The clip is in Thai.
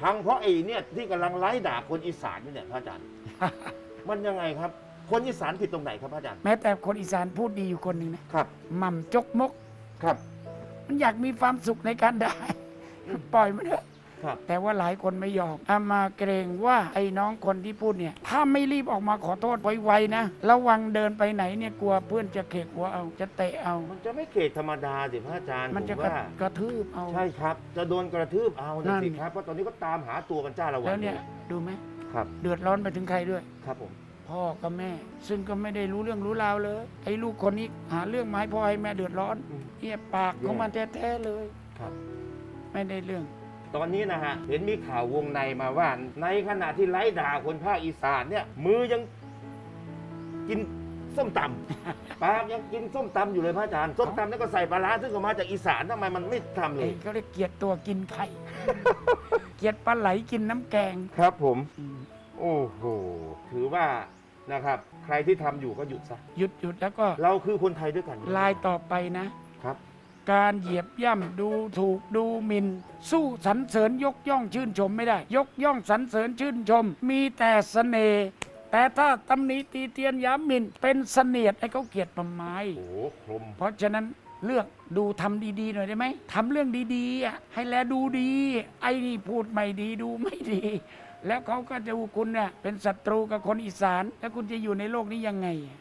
พังเพราะไอ้เนี่ยที่กำลังไล่ด่าคนอีสานอยู่เนี่ยพระอาจารย์ มันยังไงครับ คนอีสานผิดตรงไหนครับพระอาจารย์ แม้แต่คนอีสานพูดดีอยู่คนหนึ่งนะครับ หม่ำจกมก ครับ มันอยากมีความสุขในการได้ ปล่อยมันเถอะ ครับ แต่ว่าหลายคนไม่ยอมอามาเกรงว่าไอ้น้องคนที่พูดเนี่ย ถ้าไม่รีบออกมาขอโทษไวๆนะ ระวังเดินไปไหนเนี่ยกลัวเพื่อนจะเขกหัวเอา จะเตะเอา มันจะไม่เขตธรรมดาสิพระอาจารย์มันจะผมกระว่า กระทืบเอา ใช่ครับ จะโดนกระทืบเอานั่นะน สิครับเพราะตอนนี้ก็ตามหาตัวกันจ้าละวัแล้วนเนี่ยดูไหมครับ เดือดร้อนไปถึงใครด้วย ครับผม พ่อกับแม่ ซึ่งก็ไม่ได้รู้เรื่องรู้ราวเลย ไอ้ลูกคนนี้หาเรื่องมาให้พ่อให้แม่เดือดร้อนอืมเนี่ยปากของมันแท้ๆเลย ครับ ไม่ได้เรื่อง ตอนนี้นะฮะเห็นมีข่าววงในมาว่า ในขณะที่ไล่ด่าคนภาคอีสานเนี่ย มือยังกินส้มตำ ปากยังกินส้มตำอยู่เลยพระอาจารย์ส้มตำนั่นก็ใส่ปลาร้าซึ่งก็มาจากอีสานทำไมมันไม่ทำเลเอ้ยยเขาเรียกเกลียดตัวกินไข่ เกลียดปลาไหลกินน้ำแกงครับผม อืมโอ้โหถือว่านะครับ ใครที่ทำอยู่ก็หยุดซะหยุดหยุดแล้วก็เราคือคนไทยด้วยกันลายต่อไปนะ ครับ การเหยียบย่ำดูถูกดูหมินสู้สรรเสริญยกย่องชื่นชมไม่ได้ ยกย่องสรรเสริญชื่นชม มีแต่เสน่ห์แต่ถ้าตำหนิตีเตียนย้ำหมินเป็นเสนียดให้เขาเกลียดประไม้โอ้โหคลมเพราะฉะนั้นเลือกดูทำดีๆหน่อยได้ไหมทำเรื่องดีๆอะให้แลดูดี ไอ้นี่พูดไม่ดีดูไม่ดี แล้วเขาก็จะดูคุณเนี่ยเป็นศัตรูกับคนอีสาน แล้วคุณจะอยู่ในโลกนี้ยังไงอะ